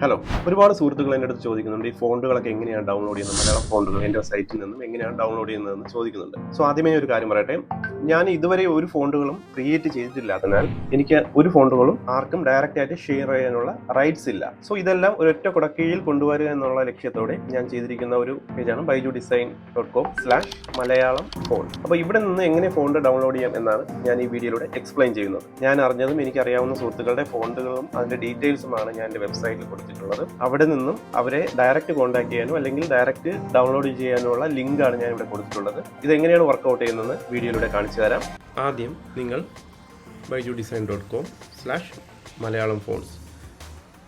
Hello ഒരുപാട് സുഹൃത്തുക്കൾ എന്റെ അടുത്ത് ചോദിക്കുന്നുണ്ട് ഈ ഫോണ്ടുകളൊക്കെ എങ്ങനെയാണ് ഡൗൺലോഡ് ചെയ്യുന്നത്? മലയാളം ഫോണ്ടുകൾ എന്റെ സൈറ്റിൽ നിന്നും എങ്ങനെയാണ് ഡൗൺലോഡ് ചെയ്യുന്നതെന്ന് ചോദിക്കുന്നുണ്ട്. സോ ആദ്യമേ ഒരു കാര്യം പറയട്ടെ. ഞാൻ ഇതുവരെ ഒരു ഫോണ്ടുകളും ക്രിയേറ്റ് ചെയ്തിട്ടില്ല എനിക്ക് ഒരു ഫോണ്ടുകളും ആർക്കും ഡയറക്റ്റ് ആയിട്ട് ഷെയർ ചെയ്യാനുള്ള റൈറ്റ്സ് ഇല്ല. സോ ഇതെല്ലാം ഒരൊറ്റ കുടക്കീഴിൽ കൊണ്ടുവരിക എന്നുള്ള ലക്ഷ്യത്തോടെ ഞാൻ ചെയ്തിരിക്കുന്ന ഒരു പേജാണ് Baiju design dot com slash Malayalam font അപ്പോൾ ഇവിടെ നിന്ന് എങ്ങനെ ഫോണ്ട് ഡൗൺലോഡ് ചെയ്യാം എന്നാണ് ഞാൻ ഈ വീഡിയോയിലൂടെ എക്സ്പ്ലെയിൻ ചെയ്യുന്നത്. ഞാൻ അറിഞ്ഞതും എനിക്കറിയാവുന്ന സുഹൃത്തുക്കളുടെ ഫോണ്ടുകളും അതിന്റെ ഡീറ്റെയിൽസുമാണ് ഞാൻ എന്റെ വെബ്സൈറ്റിൽ കൊടുത്തിട്ടുള്ളത്. അവിടെ നിന്നും അവരെ ഡയറക്റ്റ് കോൺടാക്ട് ചെയ്യാനോ അല്ലെങ്കിൽ ഡയറക്റ്റ് ഡൗൺലോഡ് ചെയ്യാനോ ഉള്ള ലിങ്കാണ് ഞാൻ ഇവിടെ കൊടുത്തിട്ടുള്ളത്. ഇത് എങ്ങനെയാണ് വർക്കൗട്ട് ചെയ്യുന്നത് വീഡിയോയിലൂടെ കാണിച്ചു തരാം. ആദ്യം നിങ്ങൾ Baiju design dot com slash Malayalam fonts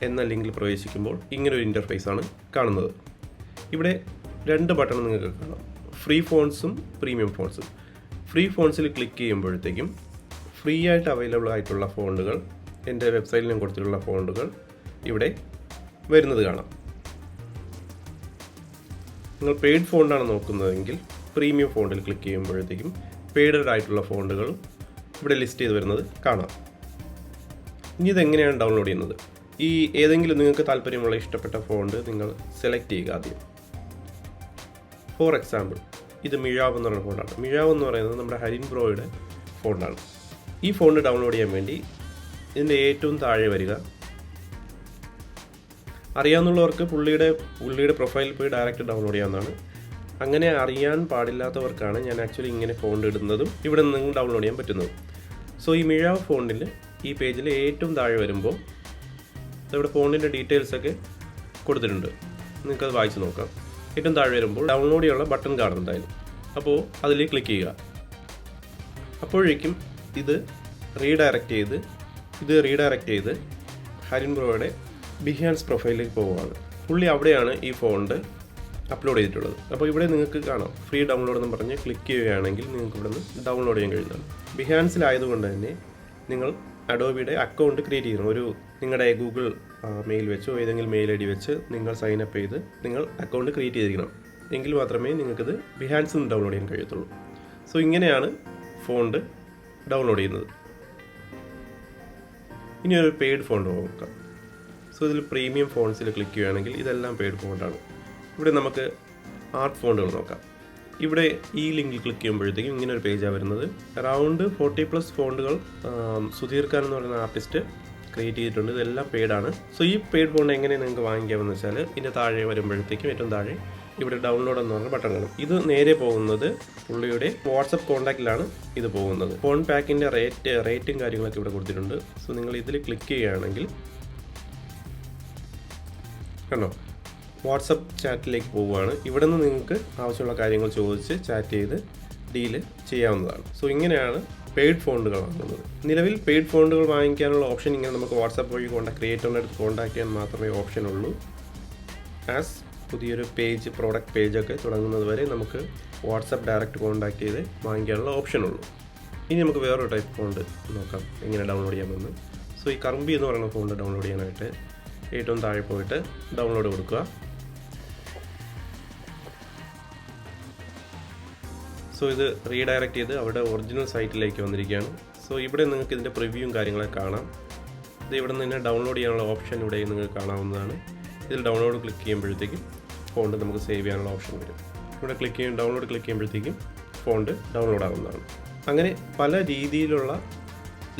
എന്ന ലിങ്കിൽ പ്രവേശിക്കുമ്പോൾ ഇങ്ങനൊരു ആണ് കാണുന്നത്. ഇവിടെ രണ്ട് ബട്ടൺ നിങ്ങൾക്ക് കാണാം. ഫ്രീ ഫോൺസും പ്രീമിയം ഫോൺസും ഫ്രീ ഫോൺസിൽ ക്ലിക്ക് ചെയ്യുമ്പോഴത്തേക്കും ഫ്രീ ആയിട്ട് അവൈലബിൾ ആയിട്ടുള്ള ഫോണ്ടുകൾ എന്റെ വെബ്സൈറ്റിൽ ഞാൻ കൊടുത്തിട്ടുള്ള ഫോണ്ടുകൾ ഇവിടെ വരുന്നത് കാണാം. നിങ്ങൾ പെയ്ഡ് ഫോണ്ടാണ് നോക്കുന്നതെങ്കിൽ പ്രീമിയം ഫോണ്ടിൽ ക്ലിക്ക് ചെയ്യുമ്പോഴത്തേക്കും പെയ്ഡഡ് ആയിട്ടുള്ള ഫോണ്ടുകൾ ഇവിടെ ലിസ്റ്റ് ചെയ്ത് വരുന്നത് കാണാം. ഇനി ഇതെങ്ങനെയാണ് ഡൗൺലോഡ് ചെയ്യുന്നത്? ഈ ഏതെങ്കിലും നിങ്ങൾക്ക് താല്പര്യമുള്ള ഇഷ്ടപ്പെട്ട ഫോണ്ട് നിങ്ങൾ സെലക്ട് ചെയ്യുക ആദ്യം. ഫോർ എക്സാമ്പിൾ ഇത് മിഴാവ് എന്ന് പറയുന്ന ഫോണ്ടാണ് മിഴാവ് എന്ന് പറയുന്നത് നമ്മുടെ ഹരിൻ ബ്രോയുടെ ഫോണ്ടാണ് ഈ ഫോണ്ട് ഡൗൺലോഡ് ചെയ്യാൻ വേണ്ടി ഇതിന്റെ ഏറ്റവും താഴെ വരിക അറിയാവുന്നവർക്ക് പുള്ളിയുടെ പുള്ളിയുടെ പ്രൊഫൈലിൽ പോയി ഡയറക്റ്റ് ഡൗൺലോഡ് ചെയ്യാവുന്നതാണ്. അങ്ങനെ അറിയാൻ പാടില്ലാത്തവർക്കാണ് ഞാൻ ആക്ച്വലി ഇങ്ങനെ ഫോണ്ട് ഇടുന്നതും ഇവിടെ നിന്ന് ഡൗൺലോഡ് ചെയ്യാൻ പറ്റുന്നതും. സോ ഈ മിഴാവ് ഫോണ്ടിൽ ഈ പേജിൽ ഏറ്റവും താഴെ വരുമ്പോൾ ഇവിടെ ഫോണിന്റെ ഡീറ്റെയിൽസൊക്കെ കൊടുത്തിട്ടുണ്ട്. നിങ്ങൾക്കത് വായിച്ച് നോക്കാം. ഏറ്റവും താഴെ വരുമ്പോൾ ഡൗൺലോഡ് ചെയ്യാനുള്ള ബട്ടൺ കാണുന്നുണ്ടായിരുന്നു അപ്പോൾ അതിൽ ക്ലിക്ക് ചെയ്യുക. അപ്പോഴേക്കും ഇത് റീഡയറക്റ്റ് ചെയ്ത് ഇത് റീഡയറക്റ്റ് ചെയ്ത് ഹരിൻ ബ്രോയുടെ ബിഹാൻസ് പ്രൊഫൈലിലേക്ക് പോവുകയാണ്. പുള്ളി അവിടെയാണ് ഈ ഫോണ്ട് അപ്ലോഡ് ചെയ്തിട്ടുള്ളത്. അപ്പോൾ ഇവിടെ നിങ്ങൾക്ക് കാണാം. ഫ്രീ ഡൗൺലോഡ് എന്ന് പറഞ്ഞ് ക്ലിക്ക് ചെയ്യുകയാണെങ്കിൽ നിങ്ങൾക്ക് ഇവിടെ നിന്ന് ഡൗൺലോഡ് ചെയ്യാൻ കഴിയുന്നതാണ്. ബിഹാൻസിലായതുകൊണ്ട് തന്നെ നിങ്ങൾ അഡോബിയുടെ അക്കൗണ്ട് ക്രിയേറ്റ് ചെയ്യണം. ഒരു നിങ്ങളുടെ ഗൂഗിൾ മെയിൽ വെച്ചോ ഏതെങ്കിലും മെയിൽ ഐ ഡി വെച്ച് നിങ്ങൾ സൈൻ അപ്പ് ചെയ്ത് നിങ്ങൾ അക്കൗണ്ട് ക്രിയേറ്റ് ചെയ്തിരിക്കണം. എങ്കിൽ മാത്രമേ നിങ്ങൾക്കിത് ബിഹാൻസിൽ നിന്ന് ഡൗൺലോഡ് ചെയ്യാൻ കഴിയത്തുള്ളൂ. സോ ഇങ്ങനെയാണ് ഫോണ്ട് ഡൗൺലോഡ് ചെയ്യുന്നത്. ഇനി ഒരു പെയ്ഡ് ഫോണ്ട് നോക്കാം. സോ ഇതിൽ പ്രീമിയം ഫോൺസിൽ ക്ലിക്ക് ചെയ്യുകയാണെങ്കിൽ ഇതെല്ലാം പെയ്ഡ് ഫോണ്ടാണ് ഇവിടെ നമുക്ക് ആർട്ട് ഫോണ്ടുകൾ നോക്കാം. ഇവിടെ ഈ ലിങ്കിൽ ക്ലിക്ക് ചെയ്യുമ്പോഴത്തേക്കും ഇങ്ങനെ ഒരു പേജാണ് വരുന്നത്. അറൗണ്ട് ഫോർട്ടി പ്ലസ് ഫോണ്ടുകൾ സുധീർ എന്ന് പറയുന്ന ആർട്ടിസ്റ്റ് ക്രിയേറ്റ് ചെയ്തിട്ടുണ്ട്. ഇതെല്ലാം പെയ്ഡാണ് സോ ഈ പെയ്ഡ് ഫോണ്ട് എങ്ങനെ നിങ്ങൾക്ക് വാങ്ങിക്കാമെന്ന് വെച്ചാൽ ഇതിന്റെ താഴെ വരുമ്പോഴത്തേക്കും ഏറ്റവും താഴെ ഇവിടെ ഡൗൺലോഡ് എന്ന് പറഞ്ഞ ബട്ടൺ കാണും. ഇത് നേരെ പോകുന്നത് പുള്ളിയുടെ വാട്സപ്പ് കോൺടാക്റ്റിലാണ് ഇത് പോകുന്നത്. ഫോൺ പാക്കിന്റെ റേറ്റ് റേറ്റും കാര്യങ്ങളൊക്കെ ഇവിടെ കൊടുത്തിട്ടുണ്ട്. സോ നിങ്ങൾ ഇതിൽ ക്ലിക്ക് ചെയ്യുകയാണെങ്കിൽ കണ്ടോ? വാട്സപ്പ് ചാറ്റിലേക്ക് പോവുകയാണ്. ഇവിടെ നിന്ന് നിങ്ങൾക്ക് ആവശ്യമുള്ള കാര്യങ്ങൾ ചോദിച്ച് ചാറ്റ് ചെയ്ത് ഡീൽ ചെയ്യാവുന്നതാണ്. സോ ഇങ്ങനെയാണ് പെയ്ഡ് ഫോണ്ടുകൾ വാങ്ങുന്നത്. നിലവിൽ പെയ്ഡ് ഫോണ്ടുകൾ വാങ്ങിക്കാനുള്ള ഓപ്ഷൻ ഇങ്ങനെ നമുക്ക് വാട്സപ്പ് വഴി കോൺടാക്ട് ക്രിയേറ്ററിന്റെ അടുത്ത് കോൺടാക്ട് ചെയ്യാൻ മാത്രമേ ഓപ്ഷൻ ഉള്ളൂ. ആസ് പുതിയൊരു പേജ് പ്രോഡക്റ്റ് പേജൊക്കെ തുടങ്ങുന്നത് വരെ നമുക്ക് വാട്സപ്പ് ഡയറക്റ്റ് കോൺടാക്ട് ചെയ്ത് വാങ്ങിക്കാനുള്ള ഓപ്ഷൻ ഉള്ളൂ. ഇനി നമുക്ക് വേറൊരു ടൈപ്പ് ഫോണ്ട് നോക്കാം. എങ്ങനെ ഡൗൺലോഡ് ചെയ്യാമെന്ന്. സോ ഈ കറുമ്പി എന്ന് പറയുന്ന ഫോണ്ട് ഡൗൺലോഡ് ചെയ്യാനായിട്ട് ഏറ്റവും താഴെ പോയിട്ട് ഡൗൺലോഡ് കൊടുക്കുക. സോ ഇത് റീഡയറക്റ്റ് ചെയ്ത് അവിടെ ഒറിജിനൽ സൈറ്റിലേക്ക് വന്നിരിക്കുകയാണ്. സോ ഇവിടെ നിങ്ങൾക്ക് ഇതിന്റെ പ്രിവ്യൂവും കാര്യങ്ങളൊക്കെ കാണാം. ഇത് ഇവിടെ നിന്ന് തന്നെ ഡൗൺലോഡ് ചെയ്യാനുള്ള ഓപ്ഷൻ ഇവിടെ നിങ്ങൾക്ക് കാണാവുന്നതാണ്. ഇതിൽ ഡൗൺലോഡ് ക്ലിക്ക് ചെയ്യുമ്പോഴത്തേക്കും ഫോണ്ട് നമുക്ക് സേവ് ചെയ്യാനുള്ള ഓപ്ഷൻ വരും. ഇവിടെ ക്ലിക്ക് ചെയ്യും ഡൗൺലോഡ് ക്ലിക്ക് ചെയ്യുമ്പോഴത്തേക്കും ഫോണ്ട് ഡൗൺലോഡ് ആവുന്നതാണ്. അങ്ങനെ പല രീതിയിലുള്ള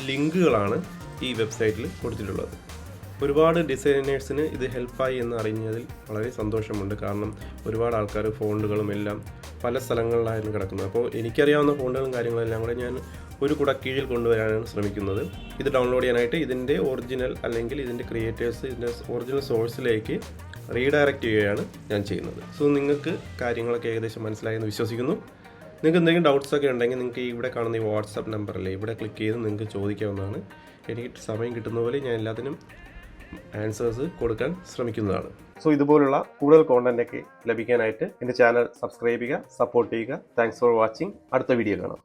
ലിങ്കുകളാണ് ഈ വെബ്സൈറ്റിൽ കൊടുത്തിട്ടുള്ളത്. ഒരുപാട് ഡിസൈനേഴ്സിന് ഇത് ഹെൽപ്പായി എന്ന് അറിഞ്ഞതിൽ വളരെ സന്തോഷമുണ്ട്. കാരണം ഒരുപാട് ആൾക്കാർ ഫോണ്ടുകളും എല്ലാം പല സ്ഥലങ്ങളിലായിരുന്നു കിടക്കുന്നത്. അപ്പോൾ എനിക്കറിയാവുന്ന ഫോണ്ടുകളും കാര്യങ്ങളെല്ലാം കൂടെ ഞാൻ ഒരു കുടക്കീഴിൽ കൊണ്ടുവരാനാണ് ശ്രമിക്കുന്നത്. ഇത് ഡൗൺലോഡ് ചെയ്യാനായിട്ട് ഇതിന്റെ ഒറിജിനൽ അല്ലെങ്കിൽ ഇതിന്റെ ക്രിയേറ്റേഴ്സ് ഇതിന്റെ ഒറിജിനൽ സോഴ്സിലേക്ക് റീഡയറക്റ്റ് ചെയ്യുകയാണ് ഞാൻ ചെയ്യുന്നത്. സോ നിങ്ങൾക്ക് കാര്യങ്ങളൊക്കെ ഏകദേശം മനസ്സിലായെന്ന് വിശ്വസിക്കുന്നു. നിങ്ങൾക്ക് എന്തെങ്കിലും ഡൗട്ട്സ് ഒക്കെ ഉണ്ടെങ്കിൽ നിങ്ങൾക്ക് ഇവിടെ കാണുന്ന ഈ വാട്സപ്പ് നമ്പറിലെ ഇവിടെ ക്ലിക്ക് ചെയ്ത് നിങ്ങൾക്ക് ചോദിക്കാവുന്നതാണ്. എനിക്ക് സമയം കിട്ടുന്ന പോലെ ഞാൻ എല്ലാത്തിനും ആൻസേഴ്സ് കൊടുക്കാൻ ശ്രമിക്കുന്നതാണ്. സോ ഇതുപോലുള്ള കൂടുതൽ കോണ്ടന്റ് ഒക്കെ ലഭിക്കാനായിട്ട് എന്റെ ചാനൽ സബ്സ്ക്രൈബ് ചെയ്യുക സപ്പോർട്ട് ചെയ്യുക. താങ്ക്സ് ഫോർ വാച്ചിങ് അടുത്ത വീഡിയോ കാണാം.